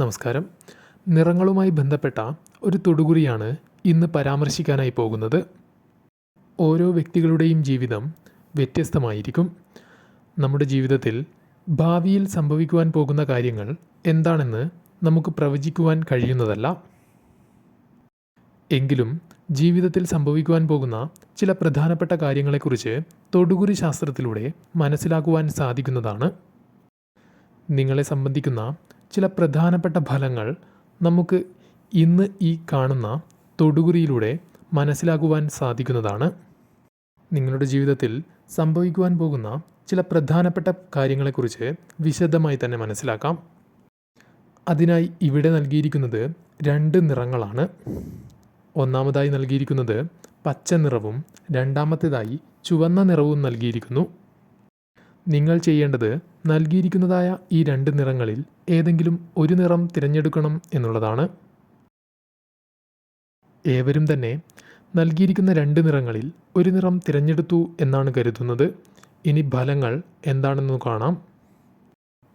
നമസ്കാരം. നിറങ്ങളുമായി ബന്ധപ്പെട്ട ഒരു തൊടുകുറിയാണ് ഇന്ന് പരാമർശിക്കാനായി പോകുന്നത്. ഓരോ വ്യക്തികളുടെയും ജീവിതം വ്യത്യസ്തമായിരിക്കും. നമ്മുടെ ജീവിതത്തിൽ ഭാവിയിൽ സംഭവിക്കുവാൻ പോകുന്ന കാര്യങ്ങൾ എന്താണെന്ന് നമുക്ക് പ്രവചിക്കുവാൻ കഴിയുന്നതല്ല. എങ്കിലും ജീവിതത്തിൽ സംഭവിക്കുവാൻ പോകുന്ന ചില പ്രധാനപ്പെട്ട കാര്യങ്ങളെക്കുറിച്ച് തൊടുകുറി ശാസ്ത്രത്തിലൂടെ മനസ്സിലാക്കുവാൻ സാധിക്കുന്നതാണ്. നിങ്ങളെ സംബന്ധിക്കുന്ന ചില പ്രധാനപ്പെട്ട ഫലങ്ങൾ നമുക്ക് ഇന്ന് ഈ കാണുന്ന തൊടുകുറിയിലൂടെ മനസ്സിലാക്കുവാൻ സാധിക്കുന്നതാണ്. നിങ്ങളുടെ ജീവിതത്തിൽ സംഭവിക്കുവാൻ പോകുന്ന ചില പ്രധാനപ്പെട്ട കാര്യങ്ങളെക്കുറിച്ച് വിശദമായി തന്നെ മനസ്സിലാക്കാം. അതിനായി ഇവിടെ നൽകിയിരിക്കുന്നത് രണ്ട് നിറങ്ങളാണ്. ഒന്നാമതായി നൽകിയിരിക്കുന്നത് പച്ച നിറവും രണ്ടാമത്തേതായി ചുവന്ന നിറവും നൽകിയിരിക്കുന്നു. നിങ്ങൾ ചെയ്യേണ്ടത് നൽകിയിരിക്കുന്നതായ ഈ രണ്ട് നിറങ്ങളിൽ ഏതെങ്കിലും ഒരു നിറം തിരഞ്ഞെടുക്കണം എന്നുള്ളതാണ്. ഏവരും തന്നെ നൽകിയിരിക്കുന്ന രണ്ട് നിറങ്ങളിൽ ഒരു നിറം തിരഞ്ഞെടുത്തു എന്നാണ് കരുതുന്നത്. ഇനി ഫലങ്ങൾ എന്താണെന്ന് കാണാം.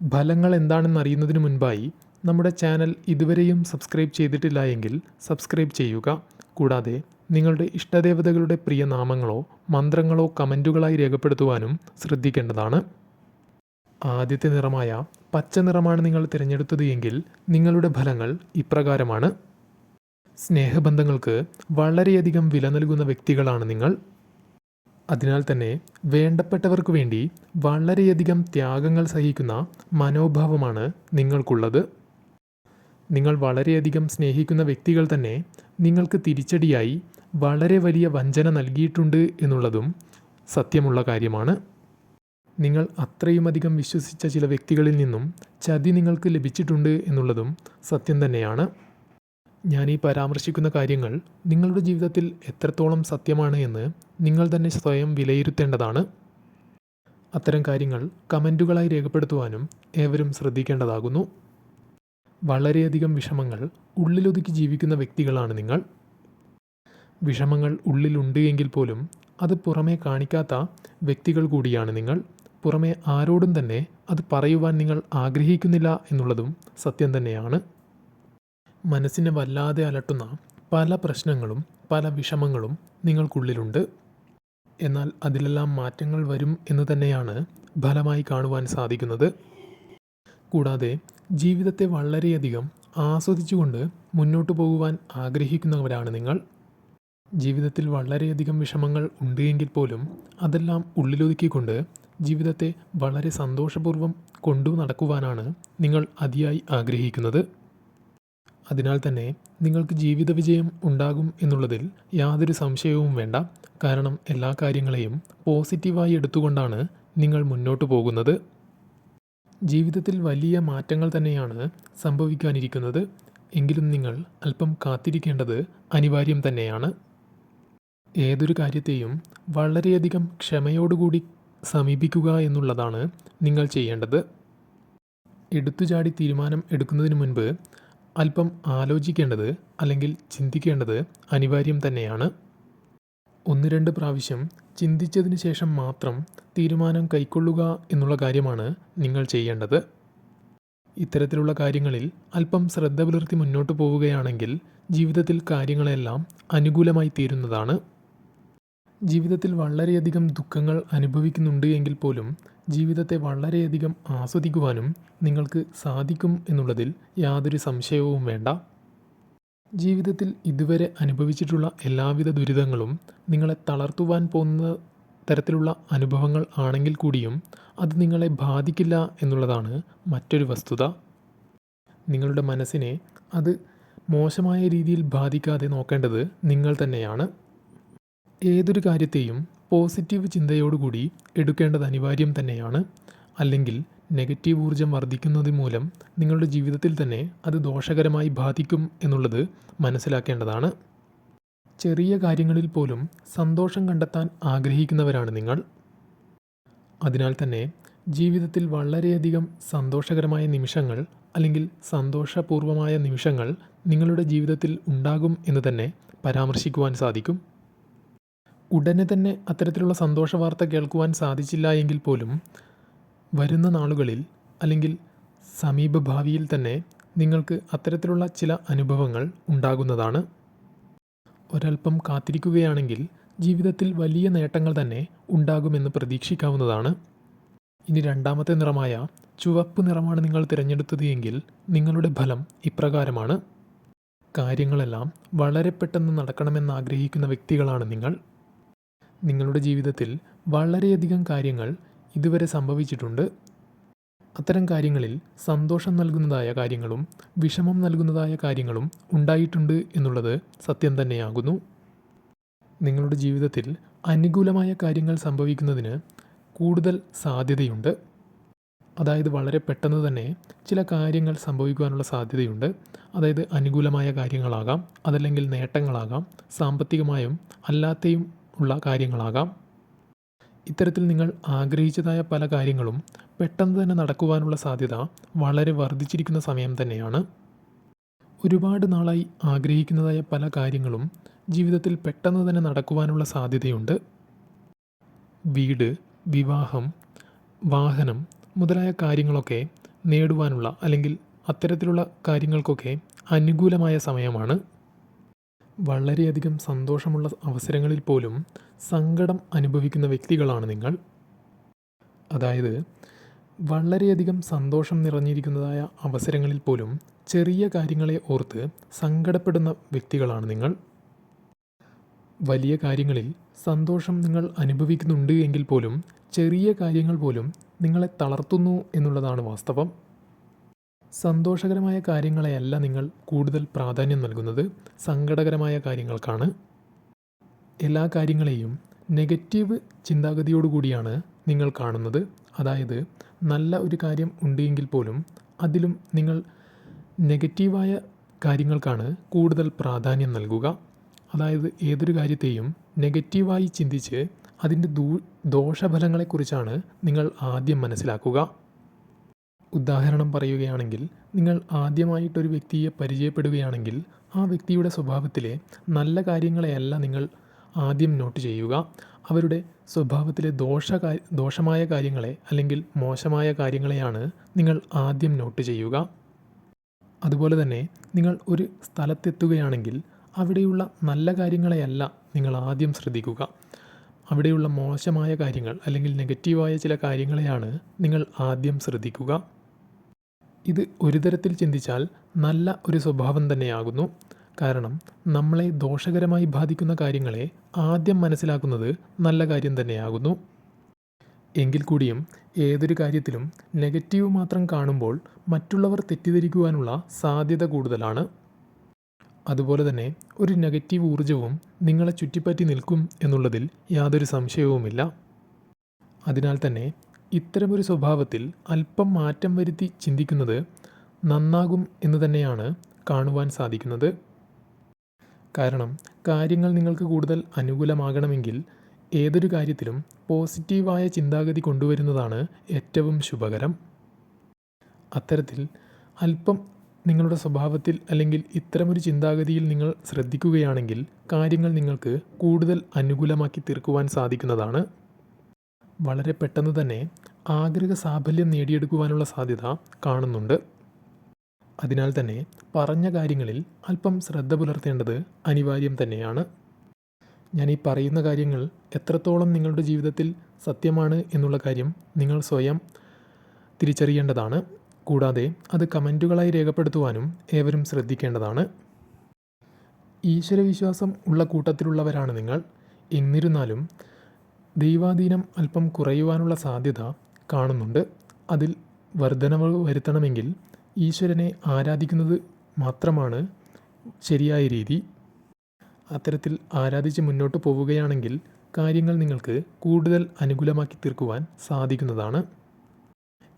ഫലങ്ങൾ എന്താണെന്ന് അറിയുന്നതിന് മുൻപായി നമ്മുടെ ചാനൽ ഇതുവരെയും സബ്സ്ക്രൈബ് ചെയ്തിട്ടില്ല എങ്കിൽ സബ്സ്ക്രൈബ് ചെയ്യുക. കൂടാതെ നിങ്ങളുടെ ഇഷ്ടദേവതകളുടെ പ്രിയ നാമങ്ങളോ മന്ത്രങ്ങളോ കമന്റുകളായി രേഖപ്പെടുത്തുവാനും ശ്രദ്ധിക്കേണ്ടതാണ്. ആദ്യത്തെ നിറമായ പച്ച നിറമാണ് നിങ്ങൾ തിരഞ്ഞെടുത്തത് എങ്കിൽ നിങ്ങളുടെ ഫലങ്ങൾ ഇപ്രകാരമാണ്. സ്നേഹബന്ധങ്ങൾക്ക് വളരെയധികം വില നൽകുന്ന വ്യക്തികളാണ് നിങ്ങൾ. അതിനാൽ തന്നെ വേണ്ടപ്പെട്ടവർക്ക് വേണ്ടി വളരെയധികം ത്യാഗങ്ങൾ സഹിക്കുന്ന മനോഭാവമാണ് നിങ്ങൾക്കുള്ളത്. നിങ്ങൾ വളരെയധികം സ്നേഹിക്കുന്ന വ്യക്തികൾ തന്നെ നിങ്ങൾക്ക് തിരിച്ചടിയായി വളരെ വലിയ വഞ്ചന നൽകിയിട്ടുണ്ട് എന്നുള്ളതും സത്യമുള്ള കാര്യമാണ്. നിങ്ങൾ അത്രയുമധികം വിശ്വസിച്ച ചില വ്യക്തികളിൽ നിന്നും ചതി നിങ്ങൾക്ക് ലഭിച്ചിട്ടുണ്ട് എന്നുള്ളതും സത്യം തന്നെയാണ്. ഞാൻ ഈ പരാമർശിക്കുന്ന കാര്യങ്ങൾ നിങ്ങളുടെ ജീവിതത്തിൽ എത്രത്തോളം സത്യമാണ് എന്ന് നിങ്ങൾ തന്നെ സ്വയം വിലയിരുത്തേണ്ടതാണ്. അത്തരം കാര്യങ്ങൾ കമന്റുകളായി രേഖപ്പെടുത്തുവാനും ഏവരും ശ്രദ്ധിക്കേണ്ടതാകുന്നു. വളരെയധികം വിഷമങ്ങൾ ഉള്ളിലൊതുക്കി ജീവിക്കുന്ന വ്യക്തികളാണ് നിങ്ങൾ. വിഷമങ്ങൾ ഉള്ളിലുണ്ട് എങ്കിൽ പോലും അത് പുറമേ കാണിക്കാത്ത വ്യക്തികൾ കൂടിയാണ് നിങ്ങൾ. പുറമേ ആരോടും തന്നെ അത് പറയുവാൻ നിങ്ങൾ ആഗ്രഹിക്കുന്നില്ല എന്നുള്ളതും സത്യം തന്നെയാണ്. മനസ്സിനെ വല്ലാതെ അലട്ടുന്ന പല പ്രശ്നങ്ങളും പല വിഷമങ്ങളും നിങ്ങൾക്കുള്ളിലുണ്ട്. എന്നാൽ അതിലെല്ലാം മാറ്റങ്ങൾ വരും എന്ന് തന്നെയാണ് ഫലമായി കാണുവാൻ സാധിക്കുന്നത്. കൂടാതെ ജീവിതത്തെ വളരെയധികം ആസ്വദിച്ചുകൊണ്ട് മുന്നോട്ട് പോകുവാൻ ആഗ്രഹിക്കുന്നവരാണ് നിങ്ങൾ. ജീവിതത്തിൽ വളരെയധികം വിഷമങ്ങൾ ഉണ്ട് എങ്കിൽ പോലും അതെല്ലാം ഉള്ളിലൊതുക്കിക്കൊണ്ട് ജീവിതത്തെ വളരെ സന്തോഷപൂർവം കൊണ്ടു നടക്കുവാനാണ് നിങ്ങൾ അതിയായി ആഗ്രഹിക്കുന്നത്. അതിനാൽ തന്നെ നിങ്ങൾക്ക് ജീവിത വിജയം ഉണ്ടാകും എന്നുള്ളതിൽ യാതൊരു സംശയവും വേണ്ട. കാരണം എല്ലാ കാര്യങ്ങളെയും പോസിറ്റീവായി എടുത്തുകൊണ്ടാണ് നിങ്ങൾ മുന്നോട്ട് പോകുന്നത്. ജീവിതത്തിൽ വലിയ മാറ്റങ്ങൾ തന്നെയാണ് സംഭവിക്കാനിരിക്കുന്നത്. എങ്കിലും നിങ്ങൾ അല്പം കാത്തിരിക്കേണ്ടത് അനിവാര്യം തന്നെയാണ്. ഏതൊരു കാര്യത്തെയും വളരെയധികം ക്ഷമയോടുകൂടി സമീപിക്കുക എന്നുള്ളതാണ് നിങ്ങൾ ചെയ്യേണ്ടത്. എടുത്തുചാടി തീരുമാനം എടുക്കുന്നതിന് മുൻപ് അല്പം ആലോചിക്കേണ്ടത് അല്ലെങ്കിൽ ചിന്തിക്കേണ്ടത് അനിവാര്യം തന്നെയാണ്. ഒന്ന് രണ്ട് പ്രാവശ്യം ചിന്തിച്ചതിന് ശേഷം മാത്രം തീരുമാനം കൈക്കൊള്ളുക എന്നുള്ള കാര്യമാണ് നിങ്ങൾ ചെയ്യേണ്ടത്. ഇത്തരത്തിലുള്ള കാര്യങ്ങളിൽ അല്പം ശ്രദ്ധ പുലർത്തി മുന്നോട്ട് പോവുകയാണെങ്കിൽ ജീവിതത്തിൽ കാര്യങ്ങളെല്ലാം അനുകൂലമായി തീരുന്നതാണ്. ജീവിതത്തിൽ വളരെയധികം ദുഃഖങ്ങൾ അനുഭവിക്കുന്നുണ്ട് എങ്കിൽ പോലും ജീവിതത്തെ വളരെയധികം ആസ്വദിക്കുവാനും നിങ്ങൾക്ക് സാധിക്കും എന്നുള്ളതിൽ യാതൊരു സംശയവും വേണ്ട. ജീവിതത്തിൽ ഇതുവരെ അനുഭവിച്ചിട്ടുള്ള എല്ലാവിധ ദുരിതങ്ങളും നിങ്ങളെ തളർത്തുവാൻ പോകുന്ന തരത്തിലുള്ള അനുഭവങ്ങൾ ആണെങ്കിൽ കൂടിയും അത് നിങ്ങളെ ബാധിക്കില്ല എന്നുള്ളതാണ് മറ്റൊരു വസ്തുത. നിങ്ങളുടെ മനസ്സിനെ അത് മോശമായ രീതിയിൽ ബാധിക്കാതെ നോക്കേണ്ടത് നിങ്ങൾ തന്നെയാണ്. ഏതൊരു കാര്യത്തെയും പോസിറ്റീവ് ചിന്തയോടുകൂടി എടുക്കേണ്ടത് അനിവാര്യം തന്നെയാണ്. അല്ലെങ്കിൽ നെഗറ്റീവ് ഊർജം വർദ്ധിക്കുന്നത് മൂലം നിങ്ങളുടെ ജീവിതത്തിൽ തന്നെ അത് ദോഷകരമായി ബാധിക്കും എന്നുള്ളത് മനസ്സിലാക്കേണ്ടതാണ്. ചെറിയ കാര്യങ്ങളിൽ പോലും സന്തോഷം കണ്ടെത്താൻ ആഗ്രഹിക്കുന്നവരാണ് നിങ്ങൾ. അതിനാൽ തന്നെ ജീവിതത്തിൽ വളരെയധികം സന്തോഷകരമായ നിമിഷങ്ങൾ അല്ലെങ്കിൽ സന്തോഷപൂർവമായ നിമിഷങ്ങൾ നിങ്ങളുടെ ജീവിതത്തിൽ ഉണ്ടാകും എന്ന് തന്നെ പരാമർശിക്കുവാൻ സാധിക്കും. ഉടനെ തന്നെ അത്തരത്തിലുള്ള സന്തോഷ വാർത്ത കേൾക്കുവാൻ സാധിച്ചില്ല എങ്കിൽ പോലും വരുന്ന നാളുകളിൽ അല്ലെങ്കിൽ സമീപഭാവിയിൽ തന്നെ നിങ്ങൾക്ക് അത്തരത്തിലുള്ള ചില അനുഭവങ്ങൾ ഉണ്ടാകുന്നതാണ്. ഒരൽപ്പം കാത്തിരിക്കുകയാണെങ്കിൽ ജീവിതത്തിൽ വലിയ നേട്ടങ്ങൾ തന്നെ ഉണ്ടാകുമെന്ന് പ്രതീക്ഷിക്കാവുന്നതാണ്. ഇനി രണ്ടാമത്തെ നിറമായ ചുവപ്പ് നിറമാണ് നിങ്ങൾ തിരഞ്ഞെടുത്തത് എങ്കിൽ നിങ്ങളുടെ ഫലം ഇപ്രകാരമാണ്. കാര്യങ്ങളെല്ലാം വളരെ പെട്ടെന്ന് നടക്കണമെന്ന് ആഗ്രഹിക്കുന്ന വ്യക്തികളാണ് നിങ്ങൾ. നിങ്ങളുടെ ജീവിതത്തിൽ വളരെയധികം കാര്യങ്ങൾ ഇതുവരെ സംഭവിച്ചിട്ടുണ്ട്. അത്തരം കാര്യങ്ങളിൽ സന്തോഷം നൽകുന്നതായ കാര്യങ്ങളും വിഷമം നൽകുന്നതായ കാര്യങ്ങളും ഉണ്ടായിട്ടുണ്ട് എന്നുള്ളത് സത്യം തന്നെയാകുന്നു. നിങ്ങളുടെ ജീവിതത്തിൽ അനുകൂലമായ കാര്യങ്ങൾ സംഭവിക്കുന്നതിന് കൂടുതൽ സാധ്യതയുണ്ട്. അതായത് വളരെ പെട്ടെന്ന് തന്നെ ചില കാര്യങ്ങൾ സംഭവിക്കുവാനുള്ള സാധ്യതയുണ്ട്. അതായത് അനുകൂലമായ കാര്യങ്ങളാകാം അതല്ലെങ്കിൽ നേട്ടങ്ങളാകാം സാമ്പത്തികമായും അല്ലാതെയും ഉള്ള കാര്യങ്ങളാകാം. ഇത്തരത്തിൽ നിങ്ങൾ ആഗ്രഹിച്ചതായ പല കാര്യങ്ങളും പെട്ടെന്ന് തന്നെ നടക്കുവാനുള്ള സാധ്യത വളരെ വർദ്ധിച്ചിരിക്കുന്ന സമയം തന്നെയാണ്. ഒരുപാട് നാളായി ആഗ്രഹിക്കുന്നതായ പല കാര്യങ്ങളും ജീവിതത്തിൽ പെട്ടെന്ന് തന്നെ നടക്കുവാനുള്ള സാധ്യതയുണ്ട്. വീട് വിവാഹം വാഹനം മുതലായ കാര്യങ്ങളൊക്കെ നേടുവാനുള്ള അല്ലെങ്കിൽ അത്തരത്തിലുള്ള കാര്യങ്ങൾക്കൊക്കെ അനുകൂലമായ സമയമാണ്. വളരെയധികം സന്തോഷമുള്ള അവസരങ്ങളിൽ പോലും സങ്കടം അനുഭവിക്കുന്ന വ്യക്തികളാണ് നിങ്ങൾ. അതായത് വളരെയധികം സന്തോഷം നിറഞ്ഞിരിക്കുന്നതായ അവസരങ്ങളിൽ പോലും ചെറിയ കാര്യങ്ങളെ ഓർത്ത് സങ്കടപ്പെടുന്ന വ്യക്തികളാണ് നിങ്ങൾ. വലിയ കാര്യങ്ങളിൽ സന്തോഷം നിങ്ങൾ അനുഭവിക്കുന്നുണ്ട് എങ്കിൽ പോലും ചെറിയ കാര്യങ്ങൾ പോലും നിങ്ങളെ തളർത്തുന്നു എന്നുള്ളതാണ് വാസ്തവം. സന്തോഷകരമായ കാര്യങ്ങളെയല്ല നിങ്ങൾ കൂടുതൽ പ്രാധാന്യം നൽകുന്നത്. സങ്കടകരമായ കാര്യങ്ങൾക്കാണ്. എല്ലാ കാര്യങ്ങളെയും നെഗറ്റീവ് ചിന്താഗതിയോടുകൂടിയാണ് നിങ്ങൾ കാണുന്നത്. അതായത് നല്ല ഒരു കാര്യം ഉണ്ടെങ്കിൽ പോലും അതിലും നിങ്ങൾ നെഗറ്റീവായ കാര്യങ്ങൾക്കാണ് കൂടുതൽ പ്രാധാന്യം നൽകുക. അതായത് ഏതൊരു കാര്യത്തെയും നെഗറ്റീവായി ചിന്തിച്ച് അതിന്റെ ദൂ ദോഷഫലങ്ങളെക്കുറിച്ചാണ് നിങ്ങൾ ആദ്യം മനസ്സിലാക്കുക. ഉദാഹരണം പറയുകയാണെങ്കിൽ നിങ്ങൾ ആദ്യമായിട്ടൊരു വ്യക്തിയെ പരിചയപ്പെടുകയാണെങ്കിൽ ആ വ്യക്തിയുടെ സ്വഭാവത്തിലെ നല്ല കാര്യങ്ങളെയല്ല നിങ്ങൾ ആദ്യം നോട്ട് ചെയ്യുക. അവരുടെ സ്വഭാവത്തിലെ ദോഷ ദോഷമായ കാര്യങ്ങളെ അല്ലെങ്കിൽ മോശമായ കാര്യങ്ങളെയാണ് നിങ്ങൾ ആദ്യം നോട്ട് ചെയ്യുക. അതുപോലെ തന്നെ നിങ്ങൾ ഒരു സ്ഥലത്തെത്തുകയാണെങ്കിൽ അവിടെയുള്ള നല്ല കാര്യങ്ങളെയല്ല നിങ്ങൾ ആദ്യം ശ്രദ്ധിക്കുക. അവിടെയുള്ള മോശമായ കാര്യങ്ങൾ അല്ലെങ്കിൽ നെഗറ്റീവായ ചില കാര്യങ്ങളെയാണ് നിങ്ങൾ ആദ്യം ശ്രദ്ധിക്കുക. ഇത് ഒരു തരത്തിൽ ചിന്തിച്ചാൽ നല്ല ഒരു സ്വഭാവം തന്നെയാകുന്നു. കാരണം നമ്മളെ ദോഷകരമായി ബാധിക്കുന്ന കാര്യങ്ങളെ ആദ്യം മനസ്സിലാക്കുന്നത് നല്ല കാര്യം തന്നെയാകുന്നു. എങ്കിൽ കൂടിയും ഏതൊരു കാര്യത്തിലും നെഗറ്റീവ് മാത്രം കാണുമ്പോൾ മറ്റുള്ളവർ തെറ്റിദ്ധരിക്കുവാനുള്ള സാധ്യത കൂടുതലാണ്. അതുപോലെ തന്നെ ഒരു നെഗറ്റീവ് ഊർജവും നിങ്ങളെ ചുറ്റിപ്പറ്റി നിൽക്കും എന്നുള്ളതിൽ യാതൊരു സംശയവുമില്ല. അതിനാൽ തന്നെ ഇത്തരമൊരു സ്വഭാവത്തിൽ അല്പം മാറ്റം വരുത്തി ചിന്തിക്കുന്നത് നന്നാകും എന്ന് തന്നെയാണ് കാണുവാൻ സാധിക്കുന്നത്. കാരണം കാര്യങ്ങൾ നിങ്ങൾക്ക് കൂടുതൽ അനുകൂലമാകണമെങ്കിൽ ഏതൊരു കാര്യത്തിലും പോസിറ്റീവായ ചിന്താഗതി കൊണ്ടുവരുന്നതാണ് ഏറ്റവും ശുഭകരം. അത്തരത്തിൽ അല്പം നിങ്ങളുടെ സ്വഭാവത്തിൽ അല്ലെങ്കിൽ ഇത്തരമൊരു ചിന്താഗതിയിൽ നിങ്ങൾ ശ്രദ്ധിക്കുകയാണെങ്കിൽ കാര്യങ്ങൾ നിങ്ങൾക്ക് കൂടുതൽ അനുകൂലമാക്കി തീർക്കുവാൻ സാധിക്കുന്നതാണ്. വളരെ പെട്ടെന്ന് തന്നെ ആഗ്രഹ സാഫല്യം നേടിയെടുക്കുവാനുള്ള സാധ്യത കാണുന്നുണ്ട്. അതിനാൽ തന്നെ പറഞ്ഞ കാര്യങ്ങളിൽ അല്പം ശ്രദ്ധ പുലർത്തേണ്ടത് അനിവാര്യം തന്നെയാണ്. ഞാൻ ഈ പറയുന്ന കാര്യങ്ങൾ എത്രത്തോളം നിങ്ങളുടെ ജീവിതത്തിൽ സത്യമാണ് എന്നുള്ള കാര്യം നിങ്ങൾ സ്വയം തിരിച്ചറിയേണ്ടതാണ്. കൂടാതെ അത് കമന്റുകളായി രേഖപ്പെടുത്തുവാനും ഏവരും ശ്രദ്ധിക്കേണ്ടതാണ്. ഈശ്വരവിശ്വാസം ഉള്ള കൂട്ടത്തിലുള്ളവരാണ് നിങ്ങൾ. എന്നിരുന്നാലും ദൈവാധീനം അല്പം കുറയുവാനുള്ള സാധ്യത കാണുന്നുണ്ട്. അതിൽ വർധനവ് വരുത്തണമെങ്കിൽ ഈശ്വരനെ ആരാധിക്കുന്നത് മാത്രമാണ് ശരിയായ രീതി. അത്തരത്തിൽ ആരാധിച്ച് മുന്നോട്ട് പോവുകയാണെങ്കിൽ കാര്യങ്ങൾ നിങ്ങൾക്ക് കൂടുതൽ അനുകൂലമാക്കി തീർക്കുവാൻ സാധിക്കുന്നതാണ്.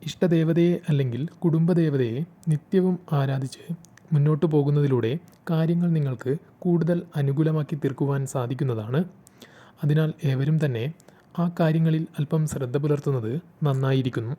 ഇഷ്ടദേവതയെ അല്ലെങ്കിൽ കുടുംബദേവതയെ നിത്യവും ആരാധിച്ച് മുന്നോട്ട് പോകുന്നതിലൂടെ കാര്യങ്ങൾ നിങ്ങൾക്ക് കൂടുതൽ അനുകൂലമാക്കി തീർക്കുവാൻ സാധിക്കുന്നതാണ്. അതിനാൽ ഏവരും തന്നെ ആ കാര്യങ്ങളിൽ അല്പം ശ്രദ്ധ പുലർത്തുന്നത് നന്നായിരിക്കുന്നു.